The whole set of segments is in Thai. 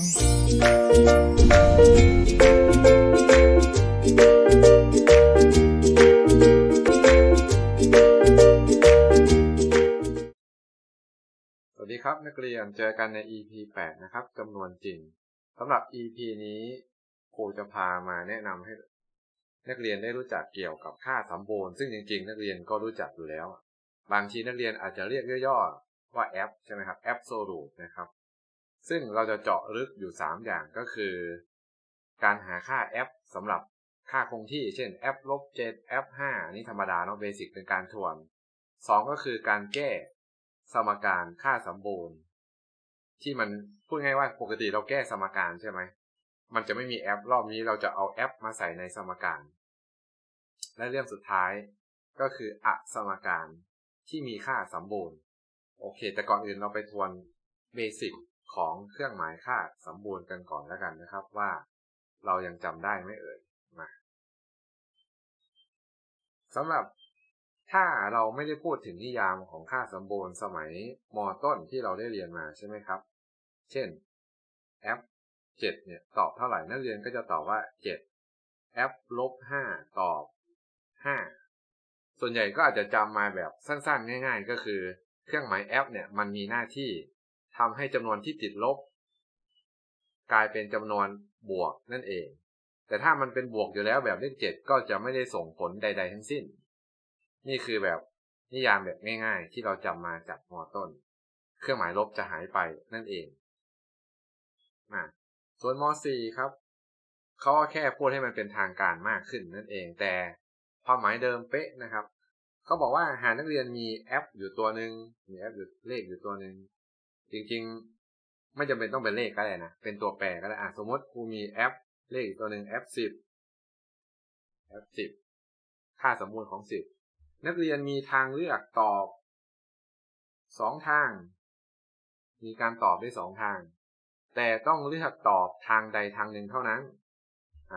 สวัสดีครับนักเรียนเจอกันใน EP 8 นะครับจำนวนจริงสำหรับ EP นี้ครูจะพามาแนะนำให้ นักเรียนได้รู้จักเกี่ยวกับค่าสัมบูรณ์ซึ่งจริง ๆ นักเรียนก็รู้จักอยู่แล้ว บางทีนักเรียนอาจจะเรียกย่อๆว่าแอปใช่ไหมครับแอปโซลูนะครับ ซึ่งเราจะเจาะลึกอยู่ 3 อย่างก็คือ การหาค่าแอปสำหรับค่าคงที่ เช่นแอปลบ7แอป5นี่ธรรมดาเนาะเบสิกเป็นการทวน 2 ก็คือการแก้สมการค่าสมบูรณ์ ที่มันพูดง่ายว่าปกติเราแก้สมการใช่ไหม มันจะไม่มีแอปรอบนี้เราจะเอาแอปมาใส่ในสมการ และเรื่องสุดท้ายก็คืออสมการที่มีค่าสมบูรณ์ โอเค แต่ก่อนอื่นเราไปทวนเบสิก ของเครื่องหมายค่าสมบูรณ์กันก่อนแล้วกันนะครับว่า เรายังจำได้ไหมเอ่ยมาสำหรับถ้าเราไม่ได้พูดถึงนิยามของค่าสมบูรณ์สมัยมต้นที่เราได้เรียนมาใช่ไหมครับ เช่น f 7เนี่ยตอบเท่าไหร่นักเรียนก็จะตอบว่า 7 f ลบ5ตอบ 5 ส่วนใหญ่ก็อาจจะจำมาแบบสั้นๆ ง่าย ๆ ก็คือ เครื่องหมาย f เนี่ยมันมีหน้าที่ ทำให้จำนวนที่ติดลบ กลายเป็นจำนวนบวกนั่นเอง แต่ถ้ามันเป็นบวกอยู่แล้วแบบเลข7ก็จะไม่ได้ส่งผลใด ๆ ทั้งสิ้น นี่คือแบบนิยามแบบง่ายๆ ที่เราจำมาจากมอต้น เครื่องหมายลบจะหายไปนั่นเองมาส่วนม .4 ครับเขาแค่พูดให้มันเป็นทางการมากขึ้นนั่นเอง แต่ความหมายเดิมเป๊ะนะครับเขาบอกว่าหานักเรียนมีแอปอยู่ตัวหนึ่งมีแอปอยู่เลขอยู่ตัวหนึ่ง จริง ๆ ไม่จำเป็นต้องเป็นเลขก็ได้นะ เป็นตัวแปรก็ได้อะสมมติครูมีแอปเลขอีกตัวหนึ่งแอปสิบแอปสิบค่าสมบูรณ์ของสิบนักเรียนมีทางเลือกตอบสองทาง มีการตอบได้สองทาง แต่ต้องเลือกตอบทางใดทางหนึ่งเท่านั้น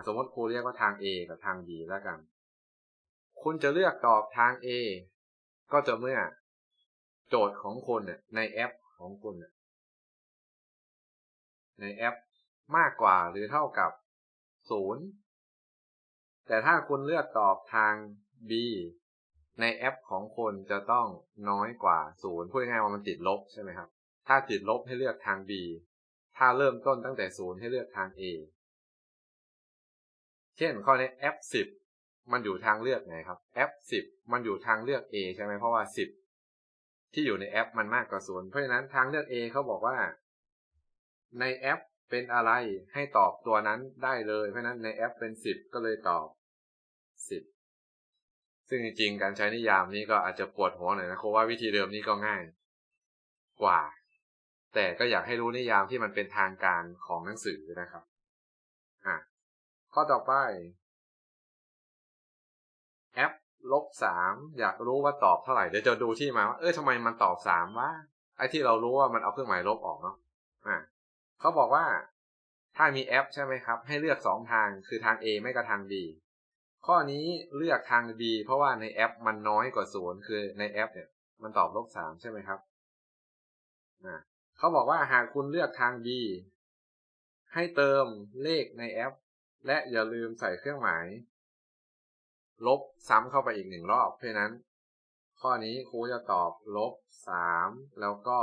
สมมติครูเรียกว่าทาง A กับทาง B แล้วกัน คุณจะเลือกตอบทาง A ก็จะเมื่อโจทย์ของคุณในแอป ของคุณในแอปมากกว่าหรือเท่ากับ0แต่ถ้าคุณเลือกตอบทาง B ในแอปของคนจะต้องน้อยกว่าศูนย์พูดง่ายๆว่ามันติดลบใช่ไหมครับ ถ้าติดลบให้เลือกทาง B ถ้าเริ่มต้นตั้งแต่ศูนย์ให้เลือกทาง A เช่นข้อนี้ F10 มันอยู่ทางเลือกไหนครับ F10 มันอยู่ทางเลือก A ใช่ไหมเพราะว่า 10 ที่อยู่ในแอปมันมากกว่าศูนย์เพราะฉะนั้นทางเลือก A เขาบอกว่า ในแอปเป็นอะไรให้ตอบตัวนั้นได้เลย เพราะนั้นในแอปเป็น10ก็เลยตอบ10ซึ่งจริงๆการใช้นิยามนี้ก็อาจจะปวดหัวหน่อยนะเพราว่าวิธีเดิมนี้ก็ง่าย กว่า แต่ก็อยากให้รู้นิยามที่มันเป็นทางการของหนังสือนะครับอะข้อต่อไป ลบสามอยากรู้ว่าตอบเท่าไหร่เดี๋ยวจะดูที่มาว่าเออทำไมมันตอบสามวะไอ้ที่เรารู้ว่ามันเอาเครื่องหมายลบออกเนาะอะเขาบอกว่าถ้ามีแอปใช่ไหมครับ ให้เลือกสองทางคือทาง A ไม่ก็ทาง B ข้อนี้เลือกทาง B เพราะว่าในแอปมันน้อยกว่าศูนย์คือในแอปเนี่ย มันตอบลบสามใช่ไหมครับเขาบอกว่าหากคุณเลือกทาง B ให้เติมเลขในแอป และอย่าลืมใส่เครื่องหมาย ลบซ้ำเข้าไปอีกหนึ่งรอบ เพราะนั้น ข้อนี้ครูจะตอบลบสามแล้วก็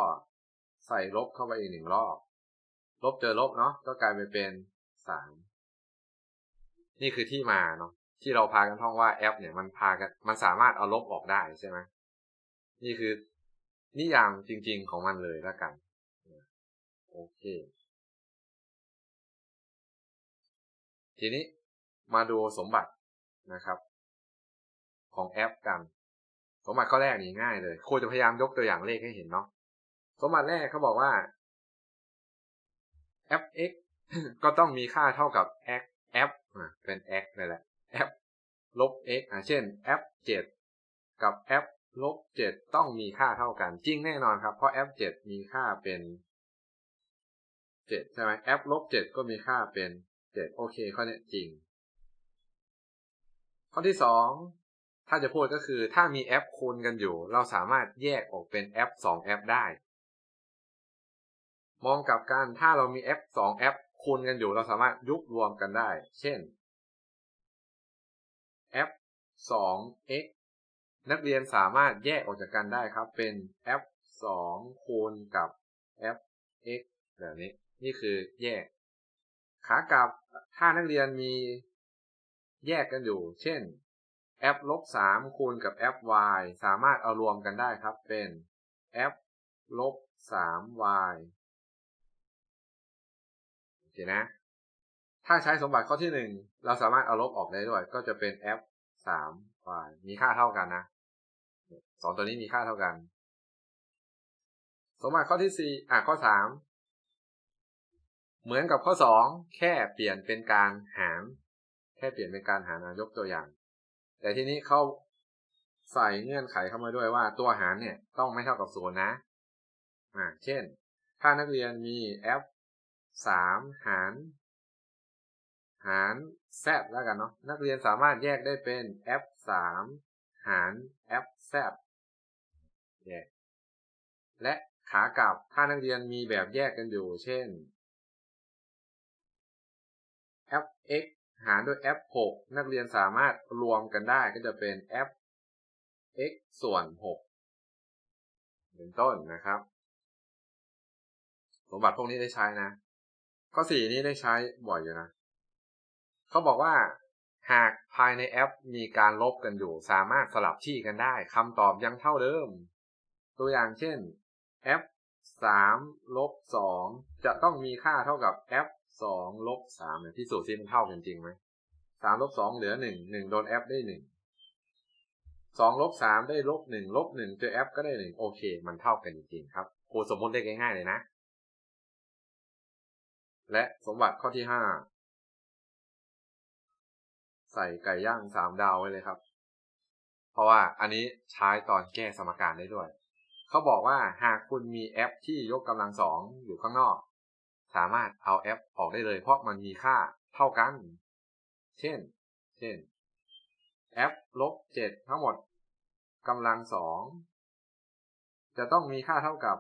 ใส่ลบเข้าไปอีกหนึ่งรอบ ลบเจอลบเนาะก็กลายไปเป็นสามนี่คือที่มาเนาะที่เราพากันท่องว่าแอป เนี่ยมันพากันมันสามารถเอาลบออกได้ใช่ไหมนี่คือนิยามจริง ๆของมันเลยแล้วกันโอเค ทีนี้มาดูสมบัตินะครับ ของแอปกันสมบัติข้อแรกนี่ง่ายเลยครูจะพยายามยกตัวอย่างเลขให้เห็นเนาะสมบัติแรกเขาบอกว่า f x ก็ต้องมีค่าเท่ากับ x f เป็น x เลยแหละ f ลบ x อะเช่น f 7กับ f ลบ 7 ต้องมีค่าเท่ากัน จริงแน่นอนครับ เพราะ f 7มีค่าเป็น 7 ใช่ไหม f ลบ 7 ก็มีค่าเป็น 7 โอเคข้อนี้จริง ข้อที่2 ถ้าจะพูดก็คือถ้ามี f คูณกันอยู่ เราสามารถแยกออกเป็น f 2 f ได้ มองกลับกันถ้าเรามีแอปสองแอปคูณกันอยู่ เราสามารถยุบรวมกันได้ เช่น f 2 x นักเรียนสามารถแยกออกจากกันได้ครับ เป็น f 2คูณกับ f x แบบนี้ นี่คือแยก ขากลับถ้านักเรียนมีแยกกันอยู่ เช่น f ลบ3คูณกับ f y สามารถเอารวมกันได้ครับ เป็น f ลบ 3y โอเคนะ ถ้าใช้สมบัติข้อที่1เราสามารถเอาลบออกได้ด้วย ก็จะเป็น f 3 y มีค่าเท่ากันนะสองตัวนี้มีค่าเท่ากัน สมบัติข้อที่4อะข้อ3เหมือนกับข้อ2แค่เปลี่ยนเป็นการหาร แค่เปลี่ยนเป็นการหารยกตัวอย่าง แต่ทีนี้เขาใส่เงื่อนไขเข้ามาด้วยว่าตัวหารเนี่ยต้องไม่เท่ากับศูนย์นะอ่าเช่น ถ้านักเรียนมี f 3หาร หาร z แล้วกันเนาะนักเรียนสามารถแยกได้เป็น f 3หาร f z แยและขากลับถ้านักเรียนมีแบบแยกกันอยู่ เช่น f x หารด้วย f 6นักเรียนสามารถรวมกันได้ก็จะเป็น f x ส่วน 6 เป็นต้นนะครับ สมบัติพวกนี้ได้ใช้นะ ข้อสี่นี้ได้ใช้บ่อยอยู่นะ เขาบอกว่า หากภายในแอปมีการลบกันอยู่ สามารถสลับที่กันได้คำตอบยังเท่าเดิม ตัวอย่างเช่น f 3ลบ2จะต้องมีค่าเท่ากับ f 2ลบ3เนี่ยที่สูตรซิมันเท่ากันจริงไหม3ลบ2เหลือ1 1โดน f ได้1 2ลบ3ได้ลบ1ลบ1เจอ f ก็ได้1โอเค มันเท่ากันจริงๆครับครูสมมติได้ง่ายๆเลยนะ และสมบัติข้อที่ห้าใส่ไก่ย่างสามดาวไว้เลยครับ เพราะว่าอันนี้ใช้ตอนแก้สมการได้ด้วย เขาบอกว่าหากคุณมีแอปที่ยกกำลังสองอยู่ข้างนอก สามารถเอาแอปออกได้เลย เพราะมันมีค่าเท่ากัน เช่น เช่น แอปลบเจ็ดทั้งหมดกำลังสองจะต้องมีค่าเท่ากับ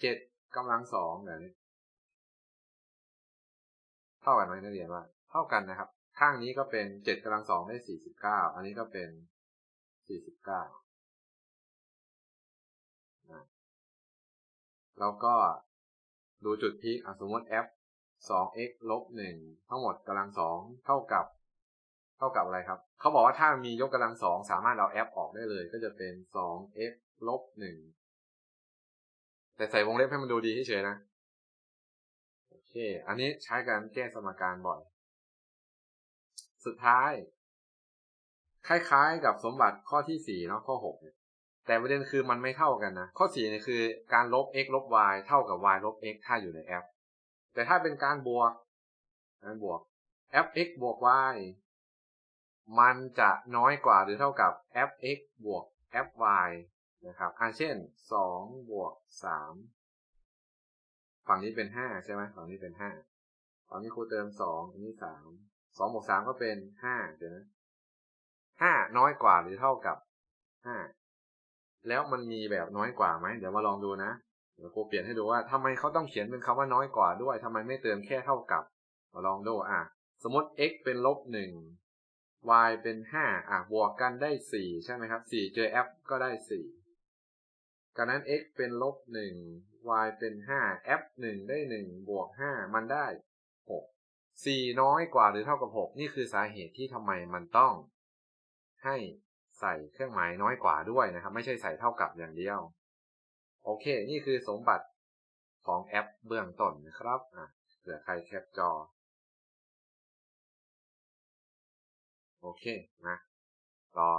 เจ็ดกำลังสองแบบนี้เท่ากันไหมนักเรียนว่า เท่ากันนะครับ ข้างนี้ก็เป็นเจ็ดกำลังสองได้สี่สิบเก้าอันนี้ก็เป็นสี่สิบเก้าแล้วก็ ดูจุดพีคสมมติ f 2 x ลบ1ทั้งหมดกำลังสองเท่ากับ เท่ากับอะไรครับ เขาบอกว่าถ้ามียกกำลังสองสามารถเอา f ออกได้เลย ก็จะเป็น2 x ลบ1แต่ใส่วงเล็บให้มันดูดีเฉยๆนะโอเค อันนี้ใช้การแก้สมการบ่อย สุดท้าย คล้ายๆกับสมบัติข้อที่สี่เนาะข้อหกเนี่ย แต่ประเด็นคือมันไม่เท่ากันนะ ข้อสี่เนี่ยคือการลบ x ลบ y เท่ากับ y ลบ x ถ้าอยู่ในแอป แต่ถ้าเป็นการบวกการบวก f x บวก y มันจะน้อยกว่าหรือเท่ากับ f x บวก f y นะครับอันเช่น2บวก3ฝั่งนี้เป็นห้าใช่ไหมฝั่งนี้เป็นห้าฝั่งนี้ครูเติมสองอันนี้สามสองบวกสามก็เป็นห้าเดี๋ยวนะห้าน้อยกว่าหรือเท่ากับห้า แล้วมันมีแบบน้อยกว่าไหมเดี๋ยวมาลองดูนะเดี๋ยวครูเปลี่ยนให้ดูว่าทำไมเขาต้องเขียนเป็นคำว่าน้อยกว่าด้วยทำไมไม่เติมแค่เท่ากับ มาลองดูอะ สมมติ x เป็นลบหนึ่ง y เป็นห้าอะบวกกันได้สี่ใช่ไหมครับสี่เจอ f ก็ได้สี่การนั้น x เป็นลบหนึ่ง y เป็นห้า f หนึ่งได้หนึ่งบวกห้ามันได้หกสี่น้อยกว่าหรือเท่ากับหกนี่คือสาเหตุที่ทำไมมันต้อง ให้ ใส่เครื่องหมายน้อยกว่าด้วยนะครับ ไม่ใช่ใส่เท่ากับอย่างเดียว โอเค นี่คือสมบัติของแอปเบื้องต้นนะครับอะเผื่อใครแคปจอ โอเคนะรอ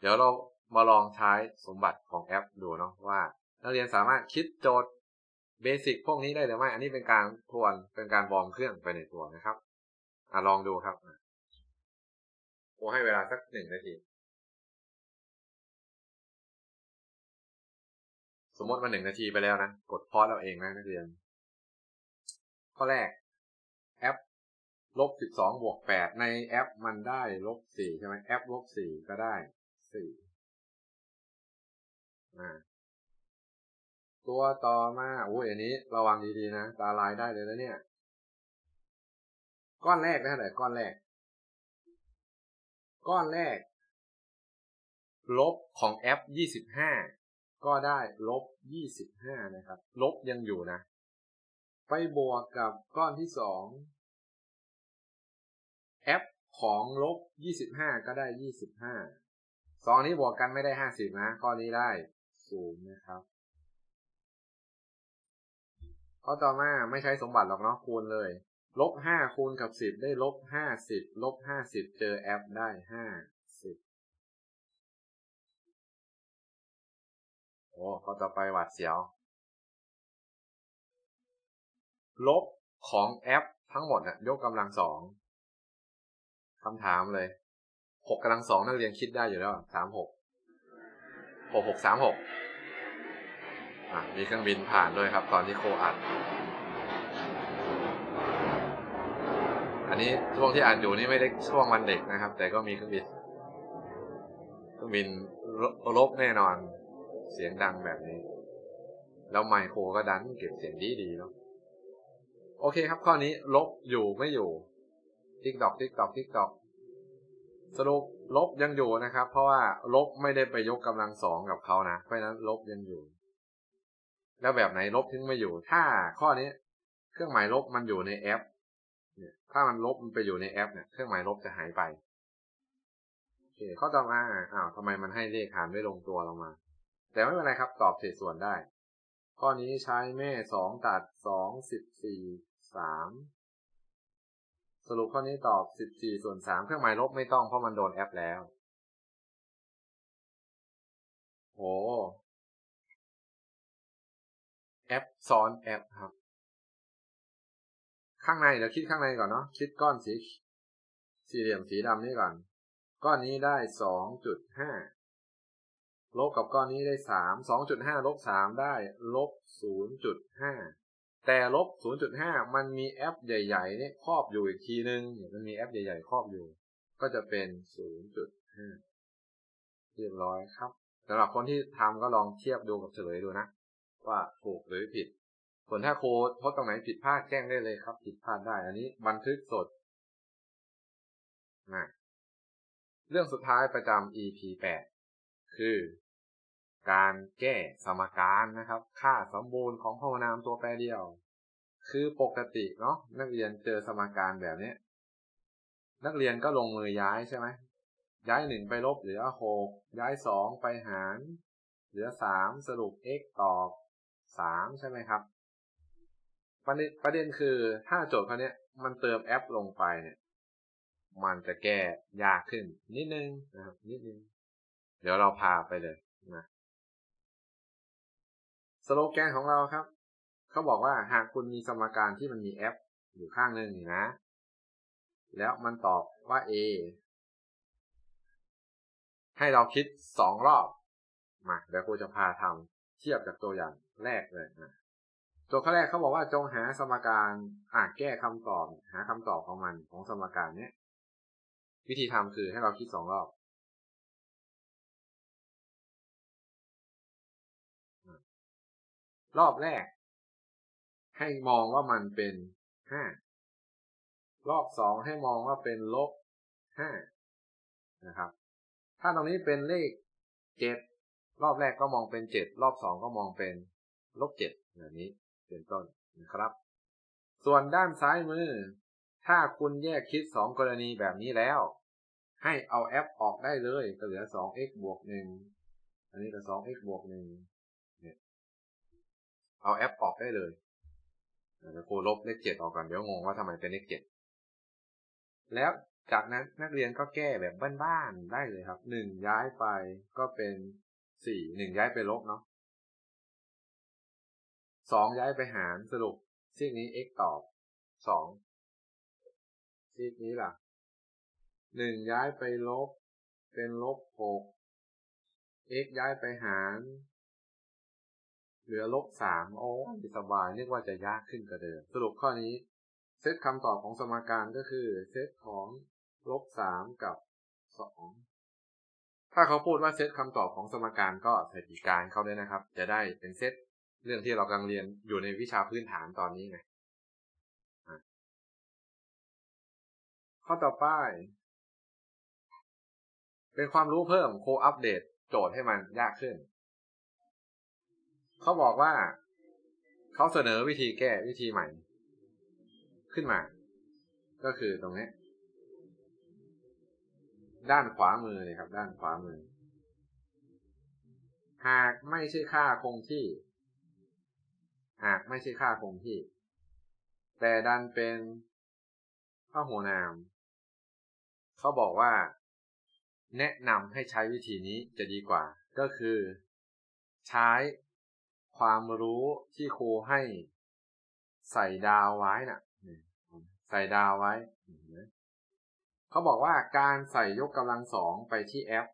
เดี๋ยวเรามาลองใช้สมบัติของแอปดูเนาะว่านักเรียนสามารถคิดโจทย์เบสิกพวกนี้ได้หรือไม่ อันนี้เป็นการทวนเป็นการวอร์มเครื่องไปในตัวนะครับอลองดูครับ ผมให้เวลาสักหนึ่งนาที สมมติว่าหนึ่งนาทีไปแล้วนะ กดพอสเราเองนะนักเรียน ข้อแรก แอปลบสิบสองบวกแปดในแอปมันได้ลบสี่ใช่ไหมแอปลบสี่ก็ได้สี่ตัวต่อมาโอ้ยอันนี้ระวังดีๆนะ ตาลายได้เลยนะเนี่ย ก้อนแรกนะเท่าไหร่ก้อนแรก ก้อนแรก ลบของ f ยี่สิบห้าก็ได้ลบยี่สิบห้านะครับ ลบยังอยู่นะ ไปบวกกับก้อนที่สอง f ของลบยี่สิบห้าก็ได้ยี่สิบห้าสองนี้บวกกันไม่ได้ห้าสิบนะข้อนี้ได้ศูนย์นะครับข้อต่อมาไม่ใช้สมบัติหรอกเนาะคูณเลย ลบห้าคูณกับสิบได้ลบห้าสิบลบห้าสิบเจอ f ได้ห้าสิบโอ้ข้อต่อไปหวัดเสียว ลบของ f ทั้งหมดนะยกกำลังสองคำถามเลยหกกำลังสองนักเรียนคิดได้อยู่แล้วสามหกหกหกสามหกมีเครื่องบินผ่านด้วยครับ ตอนที่โคอัด อันนี้ช่วงที่อ่านอยู่นี่ไม่ได้ช่วงวันเด็กนะครับ แต่ก็มีเครื่องบินเครื่องบินลบแน่นอน เสียงดังแบบนี้ แล้วไมโครก็ดันเก็บเสียงดีดีเนาะโอเคครับข้อนี้ลบอยู่ไม่อยู่ติ๊กตอกติ๊กตอกติ๊กตอกสรุปลบยังอยู่นะครับ เพราะว่าลบไม่ได้ไปยกกำลังสองกับเขานะ เพราะนั้นลบยังอยู่ แล้วแบบไหนลบถึงไม่อยู่ ถ้าข้อนี้ เครื่องหมายลบมันอยู่ในแอป เนี่ยถ้ามันลบมันไปอยู่ในแอปเนี่ยเครื่องหมายลบจะหายไปโอเคข้อต่อมาอ้าวทำไมมันให้เลขหารไม่ลงตัวเรามา แต่ไม่เป็นไรครับ ตอบเศษส่วนได้ ข้อนี้ใช้แม่สองตัดสองสิบสี่สามสรุปข้อนี้ตอบ14ส่วน3เครื่องหมายลบไม่ต้องเพราะมันโดนแอปแล้วโอ้แอปซ้อนแอปครับ ข้างในเดี๋ยวคิดข้างในก่อนเนาะคิดก้อนสีสี่เหลี่ยมสีดำนี่ก่อน ก้อนนี้ได้2.5ลบกับก้อนนี้ได้3 2.5ลบ3ได้ลบ0.5แต่ลบ0.5มันมีแอปใหญ่ๆนี่ครอบอยู่อีกทีนึงมันมีแอปใหญ่ๆครอบอยู่ ก็จะเป็น0.5เรียบร้อยครับสำหรับคนที่ทำก็ลองเทียบดูกับเฉลยดูนะ ว่าถูกหรือผิด ส่วนถ้าโค้ดพบตรงไหนผิดพลาดแจ้งได้เลยครับ ผิดพลาดได้ อันนี้บันทึกสดนะเรื่องสุดท้ายประจำ EP 8 คือการแก้สมการนะครับ ค่าสมบูรณ์ของพหุนามตัวแปรเดียว คือปกติเนาะนักเรียนเจอสมการแบบนี้นักเรียนก็ลงมือย้ายใช่ไหมย้ายหนึ่งไปลบเหลือหกย้ายสองไปหาร เหลือสามสรุป x ตอบสามใช่ไหมครับ ประเด็นประเด็นคือถ้าโจทย์ข้อนี้มันเติมแอปลงไปเนี่ย มันจะแก้ยากขึ้น นิดนึงนะครับนิดนึง เดี๋ยวเราพาไปเลยนะสโลแกนของเราครับ เขาบอกว่าหากคุณมีสมการที่มันมี f อปอยู่ข้างหนึ่งนะ แล้วมันตอบว่า a ให้เราคิดสองรอบ มาเดี๋ยวครูจะพาทำเทียบจากตัวอย่างแรกเลยนะ ตัวข้อแรกเขาบอกว่าจงหาสมการอ่าแก้คำตอบ หาคำตอบของมันของสมการเนี้ยวิธีทำคือให้เราคิดสองรอบรอบแรก ให้มองว่ามันเป็นห้ารอบสองให้มองว่าเป็นลบห้านะครับ ถ้าตรงนี้เป็นเลขเจ็ดรอบแรกก็มองเป็นเจ็ดรอบสองก็มองเป็นลบเจ็ดแบบนี้ เป็นต้นนะครับ ส่วนด้านซ้ายมือ ถ้าคุณแยกคิดสองกรณีแบบนี้แล้ว ให้เอาแอปออกได้เลยก็เหลือสอง x บวกหนึ่งอันนี้ก็สอง x บวกหนึ่งเอาแอปออกได้เลยเดี๋ยวครูลบเลขเจ็ดออกก่อนเดี๋ยวงงว่าทำไมเป็นเลขเจ็ดแล้วจากนั้นนักเรียนก็แก้แบบบ้านๆได้เลยครับหนึ่งย้ายไปก็เป็นสี่หนึ่งย้ายไปลบเนาะ สองย้ายไปหารสรุปซีกนี้ x ตอบสองซีกนี้ล่ะหนึ่งย้ายไปลบ เป็นลบหก x ย้ายไปหาร เหลือลบสามโอ้สบายนึกว่าจะยากขึ้นกว่าเดิม สรุปข้อนี้ เซตคำตอบของสมการก็คือ เซตของลบสามกับสองถ้าเขาพูดว่าเซตคำตอบของสมการก็ใส่ปีการเข้าด้วยนะครับ จะได้เป็นเซต เรื่องที่เรากำลังเรียนอยู่ในวิชาพื้นฐานตอนนี้ไงข้อต่อไป เป็นความรู้เพิ่มโคอัปเดตโจทย์ให้มันยากขึ้น เขาบอกว่า เขาเสนอวิธีแก้วิธีใหม่ ขึ้นมา ก็คือตรงนี้ ด้านขวามือเลยครับ ด้านขวามือ หากไม่ใช่ค่าคงที่ หากไม่ใช่ค่าคงที่ แต่ดันเป็นพหัวนาม เขาบอกว่า แนะนำให้ใช้วิธีนี้จะดีกว่า ก็คือ ใช้ความรู้ที่ครูให้ใส่ดาวไว้นะ่ะ ใส่ดาวไว้ เขาบอกว่าการใส่ยกกำลังสองไปที่แอป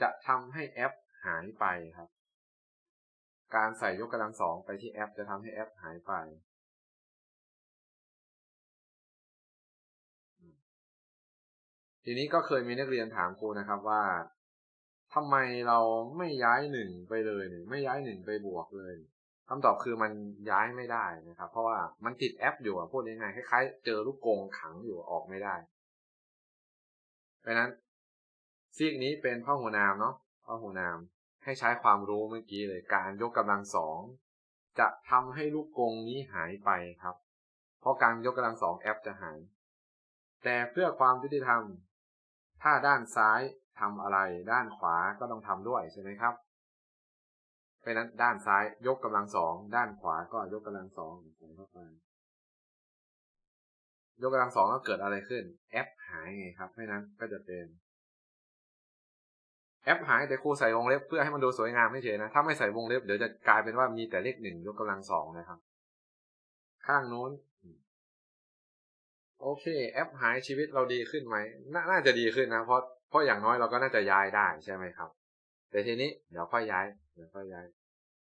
จะทำให้แอปหายไปครับ การใส่ยกกำลังสองไปที่แอปจะทำให้แอปหายไป ทีนี้ก็เคยมีนักเรียนถามครูนะครับว่าทำไมเราไม่ย้ายหนึ่งไปเลยเนี่ยไม่ย้ายหนึ่งไปบวกเลยคำตอบคือมันย้ายไม่ได้นะครับ เพราะว่ามันติดแอปอยู่อะพูดยังไงคล้ายๆเจอลูกกงขังอยู่ออกไม่ได้เพราะนั้นซีกนี้เป็นพ่อหัวนามเนาะพ่อหัวนาม ให้ใช้ความรู้เมื่อกี้เลยการยกกำลังสองจะทำให้ลูกกงนี้หายไปครับ เพราะการยกกำลังสองแอปจะหาย แต่เพื่อความยุติธรรม ถ้าด้านซ้ายทำอะไร ด้านขวาก็ต้องทำด้วยใช่ไหมครับเพราะนั้นด้านซ้ายยกกำลังสองด้านขวาก็ยกกำลังสองใส่เข้าไปยกกำลังสองแล้วเกิดอะไรขึ้น แอปหายไงครับเพราะนั้นก็จะเป็น แอปหายแต่ครูใส่วงเล็บเพื่อให้มันดูสวยงามไม่เฉยนะ ถ้าไม่ใส่วงเล็บเดี๋ยวจะกลายเป็นว่ามีแต่เลขหนึ่งยกกำลังสองนะครับ ข้างนู้น โอเค แอปหายชีวิตเราดีขึ้นไหมนน่าจะดีขึ้นนะ เพราะเพราะอย่างน้อยเราก็น่าจะย้ายได้ใช่ไหมครับ แต่ทีนี้เดี๋ยวค่อยย้าย เดี๋ยวค่อยย้าย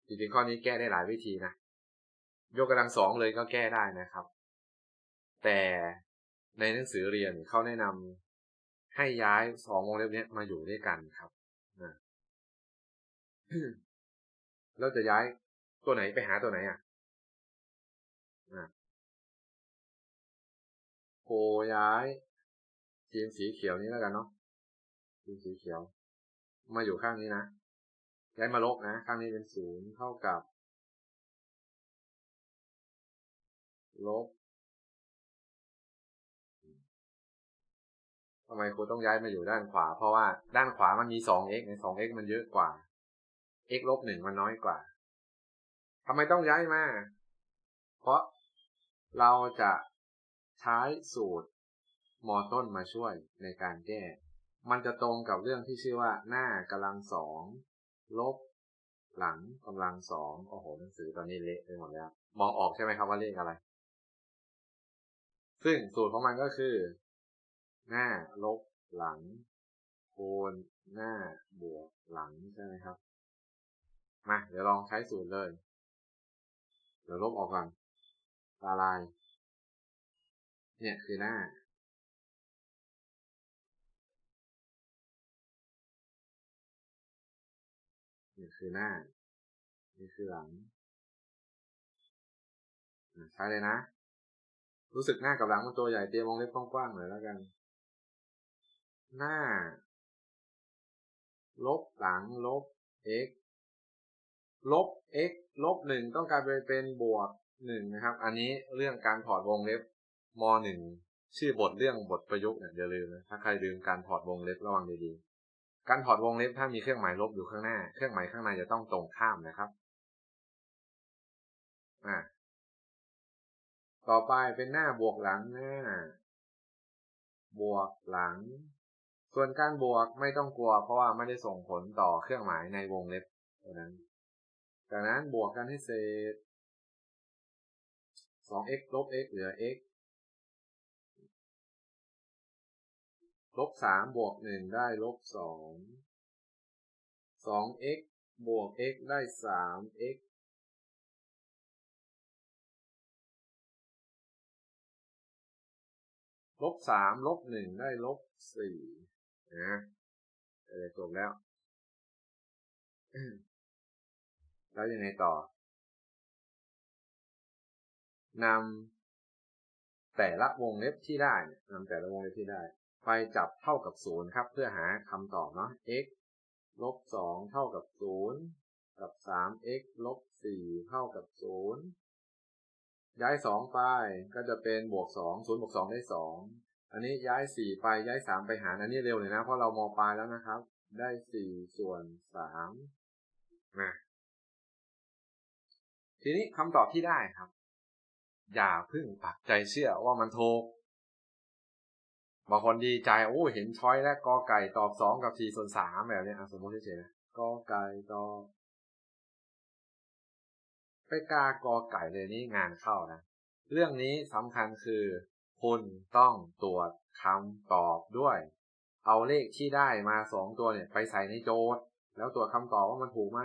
จริงๆข้อนี้แก้ได้หลายวิธีนะ ยกกำลังสองเลยก็แก้ได้นะครับ แต่ในหนังสือเรียนเขาแนะนำให้ย้ายสองวงเล็บนี้มาอยู่ด้วยกันครับ เราจะย้ายตัวไหนไปหาตัวไหนอะโคย้ายทีมสีเขียวนี้แล้วกันเนาะทีมสีเขียว มาอยู่ข้างนี้นะย้ายมาลบนะ ข้างนี้เป็นศูนย์เท่ากับ ลบ ทำไมครูต้องย้ายมาอยู่ด้านขวา เพราะว่าด้านขวามันมีสอง x ในสอง x มันเยอะกว่า x ลบหนึ่งมันน้อยกว่าทำไมต้องย้ายมา เพราะเราจะใช้สูตรมอต้นมาช่วยในการแก้ มันจะตรงกับเรื่องที่ชื่อว่า หน้ากำลังสองลบ หลังกำลังสองโอ้โหหนังสือตอนนี้เละไปหมดแล้ว มองออกใช่ไหมครับว่าเลขอะไร ซึ่งสูตรของมันก็คือ หน้าลบหลังโคนหน้าบวกหลังใช่ไหมครับ มา เดี๋ยวลองใช้สูตรเลย เดี๋ยวลบออกก่อนตาลาย เนี่ยคือหน้าเนี่ยคือหน้า นี่คือหลังใช้เลยนะ รู้สึกหน้ากับหลังมันตัวใหญ่เตรียมวงเล็บกว้างๆหน่อยแล้วกัน หน้า ลบหลังลบ x ลบ x ลบหนึ่งต้องกลายไปเป็นบวกหนึ่งนะครับ อันนี้เรื่องการถอดวงเล็บมหนึ่งชื่อบทเรื่องบทประยุกต์เนี่ยอย่าลืมนะถ้าใครลืมการถอดวงเล็บระวังดีๆ การถอดวงเล็บถ้ามีเครื่องหมายลบอยู่ข้างหน้า เครื่องหมายข้างในจะต้องตรงข้ามนะครับอ่าต่อไปเป็นหน้าบวกหลังหน้า บวกหลัง ส่วนการบวกไม่ต้องกลัว เพราะว่าไม่ได้ส่งผลต่อเครื่องหมายในวงเล็บดังนั้นจากนั้นบวกกันให้เศษ 2x ลบ x เหลือ x ลบสามบวกหนึ่งได้ลบสองสอง x บวก x ได้สาม x ลบสามลบหนึ่งได้ลบสี่ นะเออจบแล้วแล้วยังไงต่อนำแต่ละวงเล็บที่ได้เนี่ยนำแต่ละวงเล็บที่ได้ ไปจับเท่ากับศูนย์ครับ เพื่อหาคำตอบเนาะ x ลบสองเท่ากับศูนย์กับสาม x ลบสี่เท่ากับศูนย์ย้ายสองไปก็จะเป็นบวกสองศูนย์บวกสองได้สอง อันนี้ย้ายสี่ไปย้ายสามไปหารอันนี้เร็วหน่อยนะเพราะเรามอปลายแล้วนะครับ ได้สี่ส่วนสามนะทีนี้คำตอบที่ได้ครับ อย่าพึ่งปักใจเชื่อว่ามันถูกบางคนดีใจโอ้เห็นช้อยและกอไก่ตอบสองกับสี่ส่วนสามแบบนี้สมมติเฉยๆนะกอไก่ตอบไปกากอไก่เลยนี่งานเข้านะ เรื่องนี้สำคัญคือ คุณต้องตรวจคำตอบด้วย เอาเลขที่ได้มาสองตัวเนี่ย ไปใส่ในโจทย์ แล้วตรวจคำตอบว่ามันถูกไหม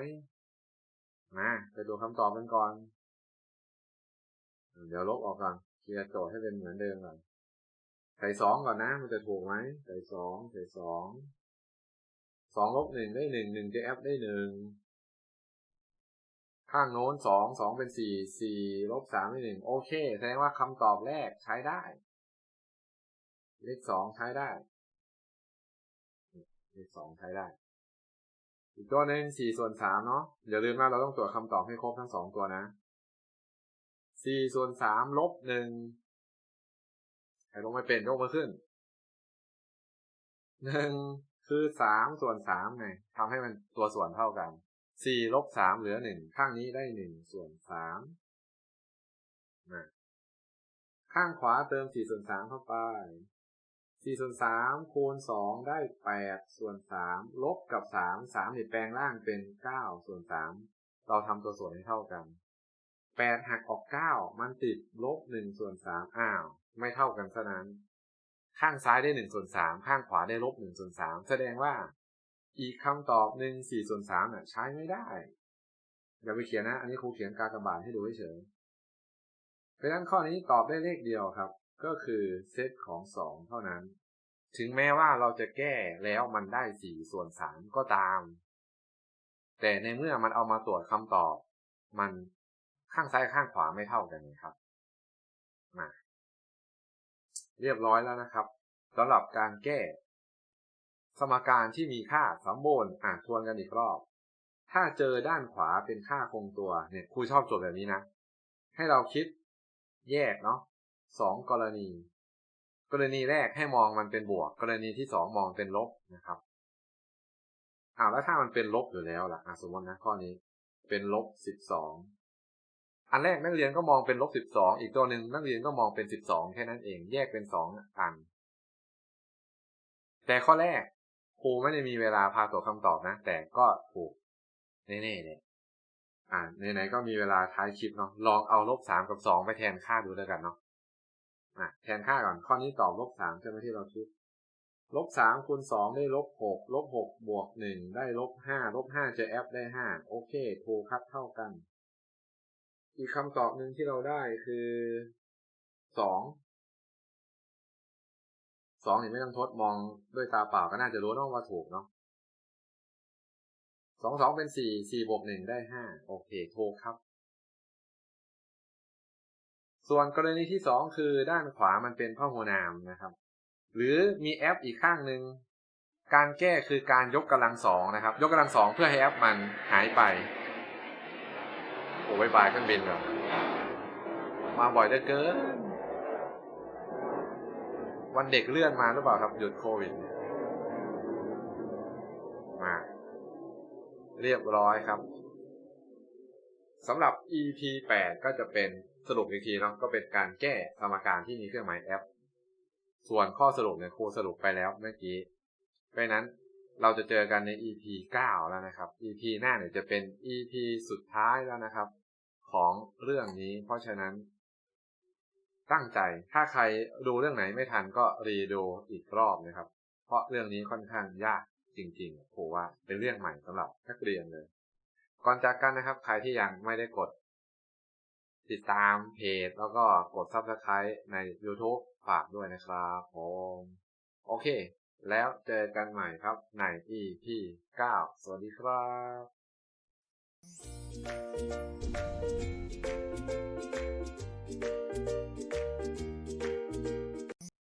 นะไปตรวจคำตอบกันก่อน เดี๋ยวลบออกก่อนเคลียร์โจทย์ให้เป็นเหมือนเดิมก่อนใส่สองก่อนนะ มันจะถูกไหมใส่สองใส่สองสองลบหนึ่งได้หนึ่งหนึ่งจะแอปได้หนึ่ง ข้างโน้นสองสองเป็นสี่สี่ลบสามได้หนึ่งโอเค แสดงว่าคำตอบแรกใช้ได้ เลขสองใช้ได้ เลขสองใช้ได้ อีกตัวหนึ่งสี่ส่วนสามเนาะอย่าลืมว่าเราต้องตรวจคำตอบให้ครบทั้งสองตัวนะสี่ส่วนสามลบหนึ่งใครลงไม่เป็นยกมือขึ้นหนึ่งคือสามส่วนสามไงทำให้มันตัวส่วนเท่ากัน สี่ลบสามเหลือหนึ่งข้างนี้ได้หนึ่งส่วนสามนะข้างขวาเติมสี่ส่วนสามเข้าไปสี่ส่วนสามคูณสองได้แปดส่วนสามลบกับสามสามนี่แปลงล่างเป็นเก้าส่วนสามเราทำตัวส่วนให้เท่ากันแปดหักออกเก้ามันติดลบหนึ่งส่วนสามอ้าว ไม่เท่ากันซะนั้น ข้างซ้ายได้หนึ่งส่วนสามข้างขวาได้ลบหนึ่งส่วนสามแสดงว่า อีกคำตอบหนึ่งสี่ส่วนสามเนี่ยใช้ไม่ได้อย่าไปเขียนนะ อันนี้ครูเขียนกากบาทให้ดูเฉยเพราะฉะนั้นข้อนี้ตอบได้เลขเดียวครับ ก็คือเซตของสองเท่านั้น ถึงแม้ว่าเราจะแก้แล้วมันได้สี่ส่วนสามก็ตาม แต่ในเมื่อมันเอามาตรวจคำตอบ มันข้างซ้ายข้างขวาไม่เท่ากันครับมาเรียบร้อยแล้วนะครับสำหรับการแก้ สมการที่มีค่าสมบูรณ์อ่านทวนกันอีกรอบ ถ้าเจอด้านขวาเป็นค่าคงตัวเนี่ยครูชอบโจทย์แบบนี้นะ ให้เราคิดแยกเนาะสองกรณี กรณีแรกให้มองมันเป็นบวก กรณีที่สองมองเป็นลบนะครับอ้าวแล้วถ้ามันเป็นลบอยู่แล้วล่ะสมมตินะข้อนี้เป็นลบสิบสองอันแรกนักเรียนก็มองเป็นลบสิบสองอีกตัวหนึ่งนักเรียนก็มองเป็นสิบสองแค่นั้นเอง แยกเป็นสองอัน แต่ข้อแรก ครูไม่ได้มีเวลาพาตัวคำตอบนะ แต่ก็ถูกแน่ๆเลยอ่าไหนๆก็มีเวลาท้ายคลิปเนาะลองเอาลบสามกับสองไปแทนค่าดูแล้วกันเนาะอะแทนค่าก่อนข้อนี้ตอบลบสามใช่ไหมที่เราคิดลบสามคูณสองได้ลบหกลบหกบวกหนึ่งได้ลบห้าลบห้าจะแอปได้ห้าโอเคถูกครับเท่ากัน อีกคำตอบหนึ่งที่เราได้คือสอง สองนี่ไม่ต้องทดมองด้วยตาเปล่าก็น่าจะรู้นะว่าถูกเนาะสองสองเป็นสี่สี่บวกหนึ่งได้ห้าโอเคถูกครับ ส่วนกรณีที่สองคือด้านขวามันเป็นพหุนามนะครับ หรือมีแอปอีกข้างหนึ่งการแก้คือการยกกำลังสองนะครับ ยกกำลังสองเพื่อให้แอปมันหายไปโอ้ยบายเครื่องบินแบบมาบ่อยเหลือเกิน วันเด็กเลื่อนมาหรือเปล่าครับหยุดโควิดมาเรียบร้อยครับสำหรับ EP 8 ก็จะเป็นสรุปอีกทีเนาะก็เป็นการแก้สมการที่มีเครื่องหมาย F ส่วนข้อสรุปเนี่ยครูสรุปไปแล้วเมื่อกี้เพราะนั้นเราจะเจอกันใน EP 9 แล้วนะครับ EP หน้าเนี่ยจะเป็น EP สุดท้ายแล้วนะครับ ของเรื่องนี้ เพราะฉะนั้น ตั้งใจ ถ้าใครดูเรื่องไหนไม่ทันก็รีดูอีกรอบนะครับ เพราะเรื่องนี้ค่อนข้างยากจริงๆผมว่าเป็นเรื่องใหม่สำหรับนักเรียนเลย ก่อนจากกันนะครับ ใครที่ยังไม่ได้กด ติดตามเพจ แล้วก็กด Subscribe ใน YouTube ฝากด้วยนะครับผมโอเค แล้วเจอกันใหม่ครับใน EP 9 สวัสดีครับ